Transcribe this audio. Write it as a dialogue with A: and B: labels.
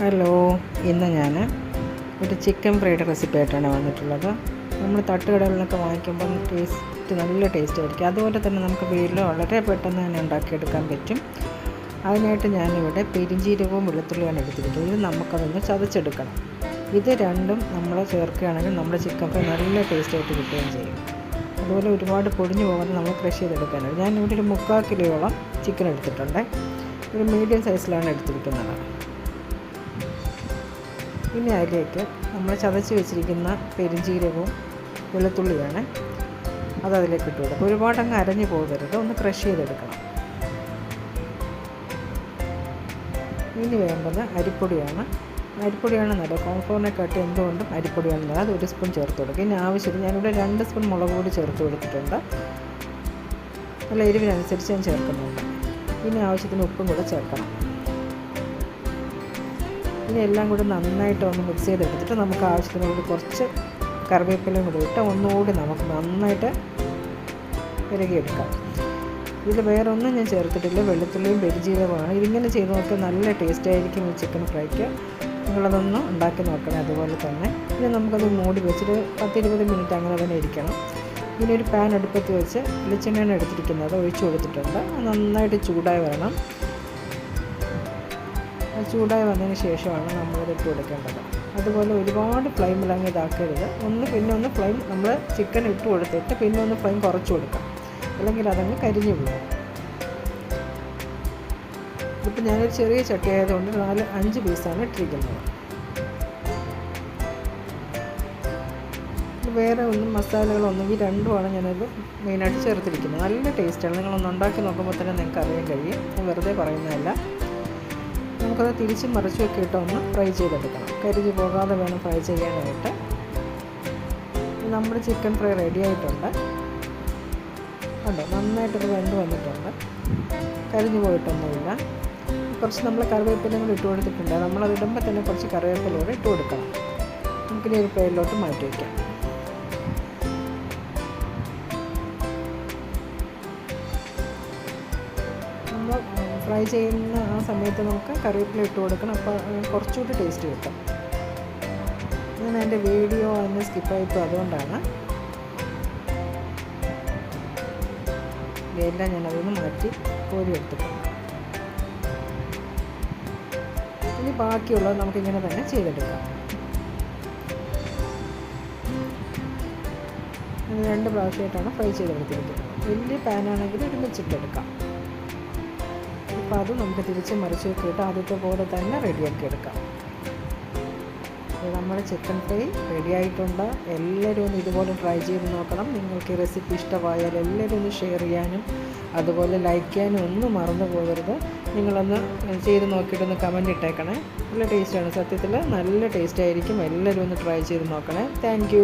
A: Hello ഇന്ന് ഞാൻ ഒരു ചിക്കൻ ഫ്രൈഡ് റെസിപ്പി ആയിട്ടാണ് വന്നിട്ടുള്ളത്. നമ്മൾ തട്ടുകടകളിലൊക്കെ വാങ്ങിക്കുമ്പം ടേസ്റ്റ് നല്ല ടേസ്റ്റ് ആയിരിക്കും. അതുപോലെ തന്നെ നമുക്ക് വീട്ടിൽ വളരെ പെട്ടെന്ന് തന്നെ ഉണ്ടാക്കിയെടുക്കാൻ പറ്റും. അതിനായിട്ട് ഞാനിവിടെ പെരിഞ്ചീരകവും വെളുത്തുള്ളിയാണ് എടുത്തിരിക്കുന്നത്. ഇത് നമുക്കതൊന്ന് ചതച്ചെടുക്കണം. ഇത് രണ്ടും നമ്മൾ ചേർക്കുകയാണെങ്കിൽ നമ്മുടെ ചിക്കൻ ഫ്രൈ നല്ല ടേസ്റ്റായിട്ട് കിട്ടുകയും ചെയ്യും. അതുപോലെ ഒരുപാട് പൊടിഞ്ഞു പോകാതെ നമ്മൾ ക്രഷ് ചെയ്തെടുക്കാനാണ്. ഞാനിവിടെ ഒരു മുക്കാൽ കിലോയോളം ചിക്കൻ എടുത്തിട്ടുണ്ട്. ഒരു മീഡിയം സൈസിലാണ് എടുത്തിരിക്കുന്നത്. ഇനി അതിലേക്ക് നമ്മൾ ചതച്ച് വെച്ചിരിക്കുന്ന പെരുംജീരകവും വെളുത്തുള്ളിയാണ് അത് അതിലേക്ക് ഇട്ട് കൊടുക്കും ഒരുപാട് അങ്ങ് അരഞ്ഞു പോകരുത്. ഒന്ന് ക്രഷ് ചെയ്തെടുക്കണം. ഇനി വേണ്ടത് അരിപ്പൊടിയാണ്. അരിപ്പൊടിയാണ് നല്ലത്. കോൺഫ്ലോറിനെക്കാട്ടി എന്തുകൊണ്ടും അരിപ്പൊടിയാണ് നല്ലത്. അത് ഒരു സ്പൂൺ ചേർത്ത് കൊടുക്കും ഇനി ആവശ്യത്തിന് ഞാനിവിടെ രണ്ട് സ്പൂൺ മുളക് പൊടി ചേർത്ത് കൊടുത്തിട്ടുണ്ട്. നല്ല എരിവിനനുസരിച്ച് ഞാൻ ചേർക്കുന്നുണ്ട്. ഇനി ആവശ്യത്തിന് ഉപ്പും കൂടെ ചേർക്കണം. ഇനി എല്ലാം കൂടി നന്നായിട്ട് ഒന്ന് മിക്സ് ചെയ്തെടുത്തിട്ട് നമുക്ക് ആവശ്യത്തിന് കൂടി കുറച്ച് കറിവേപ്പിലയും കൂടി ഇട്ട് ഒന്നുകൂടി നമുക്ക് നന്നായിട്ട് ഇരകിയെടുക്കാം ഇതിൽ വേറെ ഒന്നും ഞാൻ ചേർത്തിട്ടില്ല. വെളുത്തുള്ളിയും പെരുജീരകമാണ്. ഇതിങ്ങനെ ചെയ്ത് നോക്കിയാൽ നല്ല ടേസ്റ്റ് ആയിരിക്കും ഈ ചിക്കൻ ഫ്രൈക്ക് നിങ്ങളതൊന്ന് ഉണ്ടാക്കി നോക്കണേ അതുപോലെ തന്നെ. ഇനി നമുക്കത് മൂടി വെച്ചിട്ട് പത്തിരുപത് മിനിറ്റ് അങ്ങനെ തന്നെ ഇരിക്കണം. ഇനി ഒരു പാൻ അടുപ്പത്ത് വെച്ച് വെളിച്ചെണ്ണയാണ് എടുത്തിരിക്കുന്നത്. ഒഴിച്ചു കൊടുത്തിട്ടുണ്ട്. നന്നായിട്ട് ചൂടായി വരണം. ചൂടായി വന്നതിന് ശേഷമാണ് നമ്മളിത് ഇട്ട് കൊടുക്കേണ്ടത്. അതുപോലെ ഒരുപാട് ഫ്ലെയിമിൽ അങ്ങ് ഇതാക്കരുത്. ഒന്ന് പിന്നെ ഒന്ന് ഫ്ലെയിം നമ്മൾ ചിക്കൻ ഇട്ട് കൊടുത്തിട്ട് പിന്നെ ഒന്ന് ഫ്ലെയിം കുറച്ച് കൊടുക്കാം. അല്ലെങ്കിൽ അതങ്ങ് കരിഞ്ഞു പോകും. ഇപ്പം ഞാനൊരു ചെറിയ ചട്ടി ആയതുകൊണ്ട് നാല് അഞ്ച് പീസാണ് ഇട്ടിരിക്കുന്നത്. വേറെ ഒന്നും മസാലകളൊന്നും ഈ രണ്ടുമാണ് ഞാനത് മെയിനായിട്ട് ചേർത്തിരിക്കുന്നത്. നല്ല ടേസ്റ്റാണ് നിങ്ങളൊന്ന് ഉണ്ടാക്കി നോക്കുമ്പോൾ തന്നെ നിങ്ങൾക്ക് അറിയാൻ കഴിയും വെറുതെ പറയുന്നതല്ല. നമുക്കത് തിരിച്ചും മറിച്ച് ഇട്ട് ഒന്ന് ഫ്രൈ ചെയ്തെടുക്കണം. കരിഞ്ഞ് പോകാതെ വേണം ഫ്രൈ ചെയ്യാനായിട്ട്. നമ്മുടെ ചിക്കൻ ഫ്രൈ റെഡി ആയിട്ടുണ്ട്. ഉണ്ടോ നന്നായിട്ടൊരു വെന്ത് വന്നിട്ടുണ്ട്. കരിഞ്ഞു പോയിട്ടൊന്നുമില്ല. കുറച്ച് നമ്മൾ കറിവേപ്പിലയും കൂടി ഇട്ട് കൊടുത്തിട്ടുണ്ട്. നമ്മളത് ഇടുമ്പോൾ തന്നെ കുറച്ച് കറിവേപ്പിലൂടെ ഇട്ട് കൊടുക്കണം. നമുക്കിനി ഒരു പേരിലോട്ട് മാറ്റി വയ്ക്കാം നമ്മൾ ഫ്രൈ ചെയ്യുന്ന ആ സമയത്ത് നമുക്ക് കറിവേപ്പില ഇട്ട് കൊടുക്കണം. അപ്പോൾ കുറച്ചുകൂടി ടേസ്റ്റ് കിട്ടും. ഞാൻ എന്റെ വീഡിയോ അന്ന് സ്കിപ്പായിപ്പോൾ അതുകൊണ്ടാണ്. ഇവയെല്ലാം ഞാൻ അതിൽ നിന്ന് മാറ്റി കോരി എടുത്തിട്ടുണ്ട്. ഇനി ബാക്കിയുള്ളത് നമുക്കിങ്ങനെ തന്നെ ചെയ്തെടുക്കാം. രണ്ട് പ്രാവശ്യമായിട്ടാണ് ഫ്രൈ ചെയ്തെടുത്തിരിക്കുന്നത്. വലിയ പാനാണെങ്കിൽ ഒരുമിച്ചിട്ടെടുക്കാം. അപ്പോൾ അത് നമുക്ക് തിരിച്ച് മറിച്ച് വെക്കിയിട്ട് ആദ്യത്തെ പോലെ തന്നെ റെഡിയാക്കി എടുക്കാം. നമ്മുടെ ചിക്കൻ ഫ്രൈ റെഡി ആയിട്ടുണ്ട്. എല്ലാവരും ഒന്ന് ഇതുപോലെ ട്രൈ ചെയ്ത് നോക്കണം. നിങ്ങൾക്ക് ഈ റെസിപ്പി ഇഷ്ടമായാൽ എല്ലാവരും ഒന്ന് ഷെയർ ചെയ്യാനും അതുപോലെ ലൈക്ക് ചെയ്യാനും ഒന്നും മറന്നു പോകരുത്. നിങ്ങളൊന്ന് ചെയ്ത് നോക്കിയിട്ടൊന്ന് കമന്റ് ഇട്ടേക്കണേ. നല്ല ടേസ്റ്റാണ് സത്യത്തിൽ നല്ല ടേസ്റ്റ് ആയിരിക്കും. എല്ലാവരും ഒന്ന് ട്രൈ ചെയ്ത് നോക്കണേ. താങ്ക്